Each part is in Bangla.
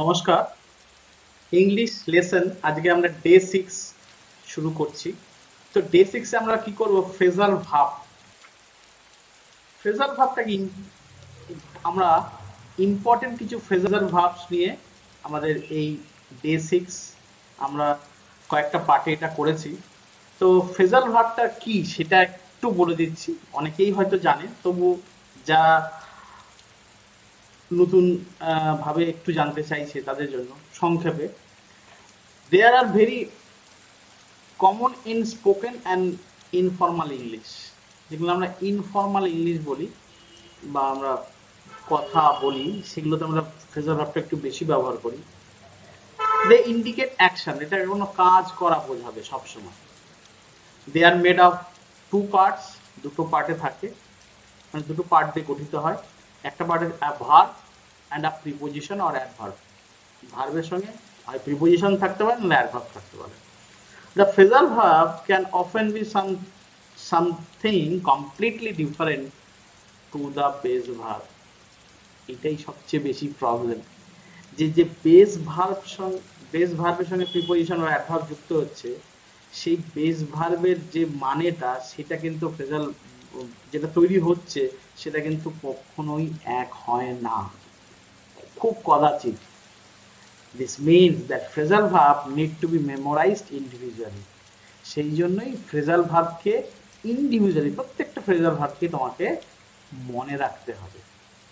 নমস্কার। ইংলিশ লেসন আজকে আমরা ডে সিক্স শুরু করছি। তো ডে সিক্সে আমরা কি করব? ফ্রেজাল ভাব। ফ্রেজাল ভাবটা কি? আমরা ইম্পর্টেন্ট কিছু ফ্রেজাল ভাবস নিয়ে আমাদের এই ডে সিক্স আমরা কয়েকটা পার্টে এটা করেছি। তো ফ্রেজাল ভাবটা কি সেটা একটু বলে দিচ্ছি। অনেকেই হয়তো জানে, তবু যা নতুন ভাবে একটু জানতে চাইছে তাদের জন্য, সংক্ষেপে। There are very common in spoken and informal English যেগুলো আমরা ইনফর্মাল ইংলিশ বলি, বা আমরা কথা বলি, সেগুলোতে আমরা ফ্রেজার ভাবটা একটু বেশি ব্যবহার করি। দে ইন্ডিকেট অ্যাকশন এটা কোনো কাজ করা বোঝাবে সবসময়। They are made of two parts দুটো পার্টে থাকে। মানে দুটো পার্ট দিয়ে গঠিত হয়। একটা পার্টের verb and a preposition or adverb ভার্বের সঙ্গে হয় প্রিপোজিশন থাকতে পারে না অ্যাডভার্ব থাকতে পারে। The phrasal verb can often be some something completely different to the base verb এটাই সবচেয়ে বেশি প্রবলেম যে যে বেস ভার্ব সঙ্গে বেস ভার্বের সঙ্গে প্রিপোজিশন আর অ্যাডভার্ব যুক্ত হচ্ছে, সেই বেস ভার্বের যে মানেটা, সেটা কিন্তু ফ্রেজাল যেটা তৈরি হচ্ছে, সেটা কিন্তু কখনোই এক হয় না। খুব কদাচিৎ। This means that phrasal verb need to be memorized individually সেই জন্যই ফ্রেজাল ভার্বকে ইন্ডিভিজুয়ালি প্রত্যেকটা ফ্রেজাল ভার্বকে তোমাকে মনে রাখতে হবে।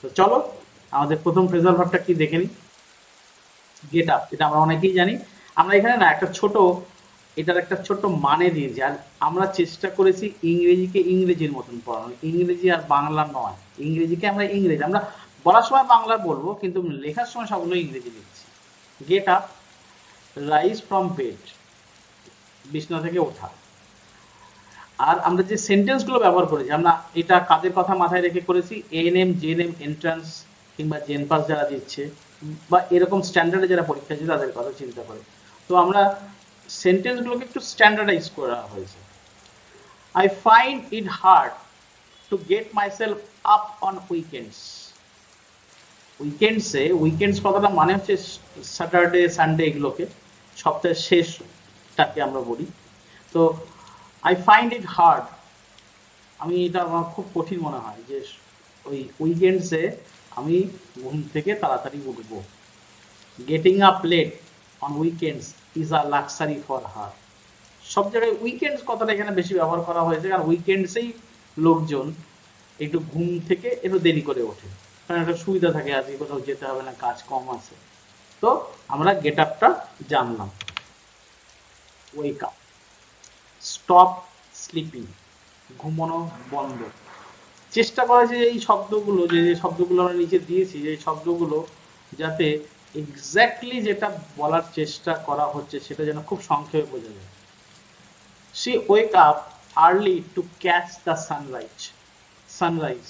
তো চলো, আমাদের প্রথম ফ্রেজাল ভার্বটা কি দেখে নিই। গেট আপ এটা আমরা অনেকেই জানি। আমরা এখানে না একটা ছোট, এটার একটা ছোট মানে দিয়েছি। আর আমরা চেষ্টা করেছি ইংরেজিকে ইংরেজির মতন পড়ানো ইংরেজি আর বাংলা নয়। ইংরেজিকে আমরা ইংরেজি, আমরা বলার সময় বাংলা বলব, কিন্তু লেখার সময় সবগুলো ইংরেজি লিখছি। Get up rise from bed বিছনা থেকে ওঠা। আর আমরা যে সেন্টেন্সগুলো ব্যবহার করেছি, আমরা এটা কাদের কথা মাথায় রেখে করেছি? N M GN M entrance কিংবা জেন পাস যারা দিচ্ছে, বা এরকম স্ট্যান্ডার্ডে যারা পরীক্ষা দিচ্ছে, তাদের কথা চিন্তা করে। তো আমরা সেন্টেন্সগুলোকে একটু স্ট্যান্ডার্ডাইজ করা হয়েছে। I find it hard to get myself up on weekends উইকেন্ডসে weekends কথাটা মানে হচ্ছে স্যাটারডে সানডে এগুলোকে সপ্তাহের শেষটাকে আমরা বলি। তো আই ফাইন্ড ইট হার্ড আমি এটা আমার খুব কঠিন মনে হয় যে ওই উইকেন্ডসে আমি ঘুম থেকে তাড়াতাড়ি উঠবো। Getting up late on weekends is a luxury for her সব জায়গায় উইকেন্ডস কথাটা এখানে বেশি ব্যবহার করা হয়েছে, কারণ উইকেন্ডসেই লোকজন একটু ঘুম থেকে একটু দেরি করে ওঠে। কারণ একটা সুবিধা থাকে, আজকে কোথাও যেতে হবে না, কাজ কম আছে। তো আমরা গেট আপটা জানলাম। ওয়েক আপ স্টপ স্লিপিং ঘুমানো বন্ধ। চেষ্টা করা যে এই শব্দগুলো, যে যে শব্দগুলো আমরা নিচে দিয়েছি, যে শব্দগুলো যাতে এক্স্যাক্টলি যেটা বলার চেষ্টা করা হচ্ছে, সেটা যেন খুব সংক্ষেপে বোঝা যায়। She wake up early to catch the sunrise sunrise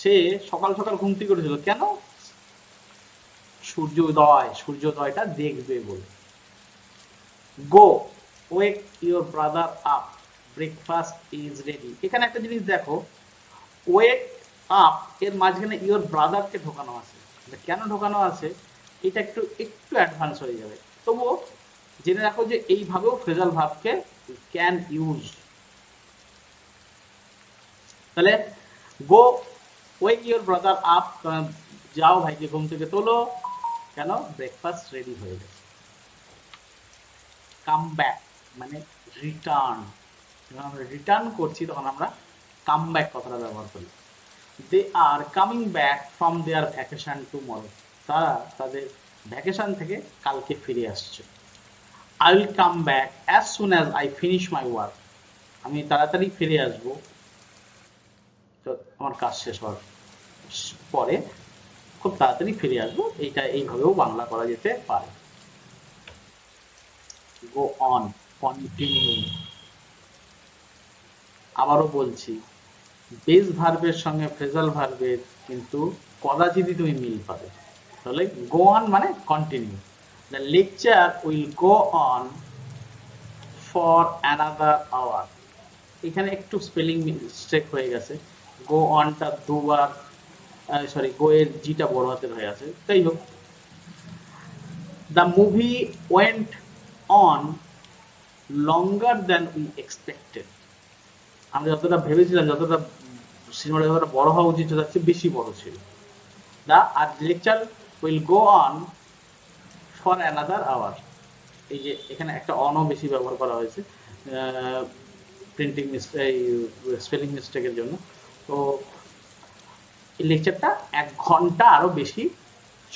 সে সকাল সকাল ঘুম থেকে উঠেছিল। কেন? সূর্যোদয়, সূর্যোদয়টা দেখবে বলে। Go wake your brother up breakfast is ready এখানে একটা জিনিস দেখো ওয়েক আপ এর মাঝখানে ইওর ব্রাদারকে ঢোকানো আছে। কেন ঢোকানো আছে? এটা একটু একটু অ্যাডভান্স হয়ে যাবে। তবুও জেনে রাখো যে এইভাবেও ফ্রেজাল ভাবকে ক্যান ইউজ তাহলে go wake your brother up যাও ভাইকে ঘুম থেকে তোলো। কেন? ব্রেকফাস্ট রেডি হয়ে গেছে। কাম ব্যাক মানে রিটার্ন আমরা রিটার্ন করছি, তখন আমরা কাম ব্যাক কথাটা ব্যবহার করি। They are coming back from their vacation tomorrow তারা তাদের ভ্যাকেশন থেকে কালকে ফিরে আসছে। I will come back as soon as I finish my work আমি তাড়াতাড়ি ফিরে আসব। তো আমার কাজ শেষ হওয়ার পরে খুব তাড়াতাড়ি ফিরে আসব। এইটা এইভাবেও বাংলা করা যেতে পারে। গো অন কন্টিনিউ আবারও বলছি বেস ভার্বের সঙ্গে ফ্রেজাল ভার্বের কিন্তু কদাচিতই তুমি মিল পাবে। তাহলে গো অন মানে continue the lecture will go on for another hour এখানে একটু স্পেলিং মিস্টেক হয়ে গেছে। গো অনটা দুবার সরি গো এর জিটা বড় হাতের হয়ে আছে। তাই হোক, the movie went on longer than we expected আমরা যতটা ভেবেছিলাম, যতটা সিনেমাটা যতটা বড় হওয়া উচিত তার চেয়ে বেশি বড় ছিল। The are lecture will go on for another hour এই যে এখানে একটা অনও বেশি ব্যবহার করা হয়েছে প্রিন্টিং এই স্পেলিং মিস্টেকের জন্য। তো এই লেকচারটা এক ঘণ্টা আরও বেশি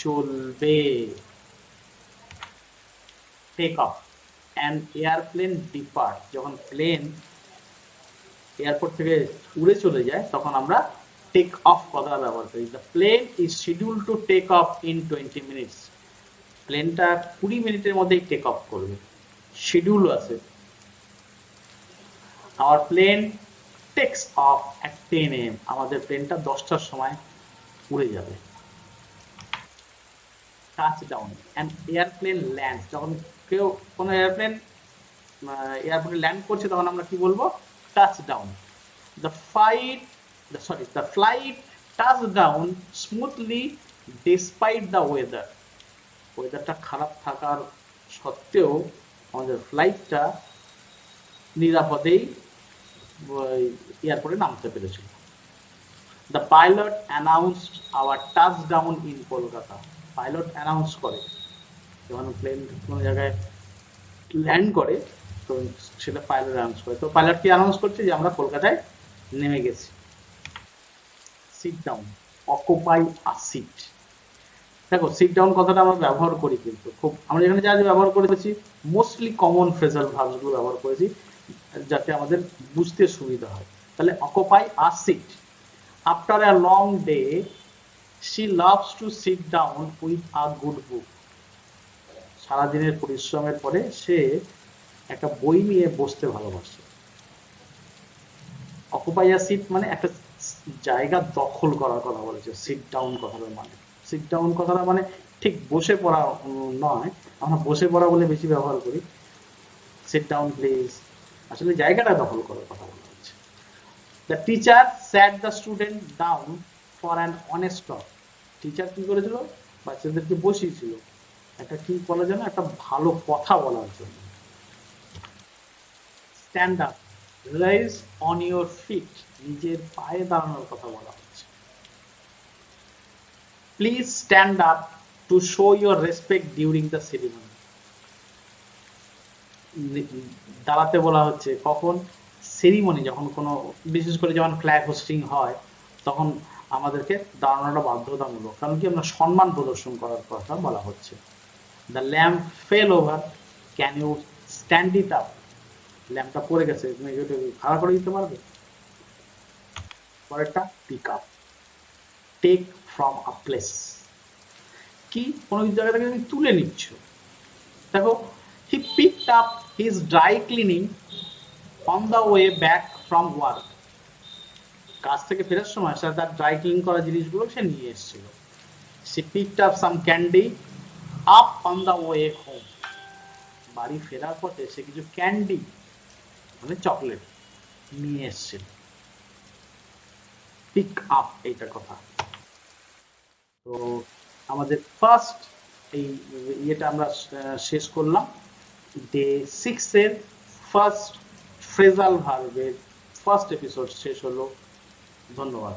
চলবে। Take off and airplane depart যখন প্লেন এয়ারপোর্ট থেকে উড়ে চলে যায়, তখন আমরা টেক অফ কথা ব্যবহার করি। The plane is schedule to take off in twenty minutes প্লেনটা কুড়ি মিনিটের মধ্যেই টেক অফ করবে। শিডিউল আছে। আমার plane takes off at ten AM আমাদের প্লেনটা দশটার সময় উড়ে যাবে। Touch down and airplane land যখন কেউ কোনো এয়ারপ্লেন এয়ারপোর্টে ল্যান্ড করছে, তখন আমরা কি বলব? Touch down the fight sorry, the flight touched down smoothly despite the weather ওয়েদারটা খারাপ থাকার সত্ত্বেও আমাদের ফ্লাইটটা নিরাপদেই এয়ারপোর্টে নামতে পেরেছিল। The pilot announced our touch down in Kolkata pilot announce করে। যখন প্লেন কোনো জায়গায় ল্যান্ড করে তো সেটা পাইলট অ্যানাউন্স করে। তো পাইলট কি অ্যানাউন্স করছে যে আমরা কলকাতায় নেমে গেছি। Sit down occupy a seat দেখো সিট ডাউন কথাটা আমরা ব্যবহার করি কিন্তু। খুব আমরা এখানে যা ব্যবহার করেছি মোস্টলি কমন ফ্রেজাল ভার্বসগুলো ব্যবহার করেছি। যাতে আমাদের বুঝতে সুবিধা হয়। তাহলে occupy a seat after a long day she loves to sit down with a good book সারাদিনের পরিশ্রমের পরে সে একটা বই নিয়ে বসতে ভালোবাসে। অকুপাই আ সিট মানে একটা জায়গা দখল করার কথা বলেছে সিট ডাউন কথাটা মানে। সিট ডাউন কথাটা মানে ঠিক বসে পড়া নয়। আমরা বসে পড়া বলে বেশি ব্যবহার করি। সিট ডাউন প্লিজ আসলে জায়গাটা দখল করার কথা বলা হচ্ছে। The teacher sat the student down for an honest talk teacher কি করেছিল? বাচ্চাদেরকে বসিয়েছিল একটা কি বলা যেন, একটা ভালো কথা বলার জন্য। Stand up rise on your feet নিজের পায়ে দাঁড়ানোর কথা বলা হচ্ছে। Please stand up to show your respect during the ceremony দাঁড়াতে বলা হচ্ছে, কখন? সেরিমনি যখন কোনো, বিশেষ করে যখন ফ্ল্যাগ হোস্টিং হয়, তখন আমাদেরকে দাঁড়ানোটা বাধ্যতামূলক। কারণ কি? আমরা সম্মান প্রদর্শন করার কথা বলা হচ্ছে। The lamp fell over can you stand it up ল্যাম্পটা পড়ে গেছে। তুমি এটা খাড়া করে দিতে পারবে? পরেরটা pick up take from a place কি? কোনো জায়গা থেকে তুমি তুলে নিচ্ছ। দেখো he picked up his dry cleaning on the way back from work কাজ থেকে ফেরার সময় সে তার ড্রাই ক্লিন করা জিনিসগুলো সে নিয়ে এসেছিল। সে picked up some candy up on the way home বাড়ি ফেরার পথে সে কিছু ক্যান্ডি মানে চকলেট নিয়ে এসেছিল। পিক আপ এইটার কথা। তো আমাদের ফার্স্ট এই ইয়েটা আমরা শেষ করলাম। ডে সিক্স এর ফার্স্ট ফ্রেজাল ভার্বের ফার্স্ট এপিসোড শেষ হলো। ধন্যবাদ।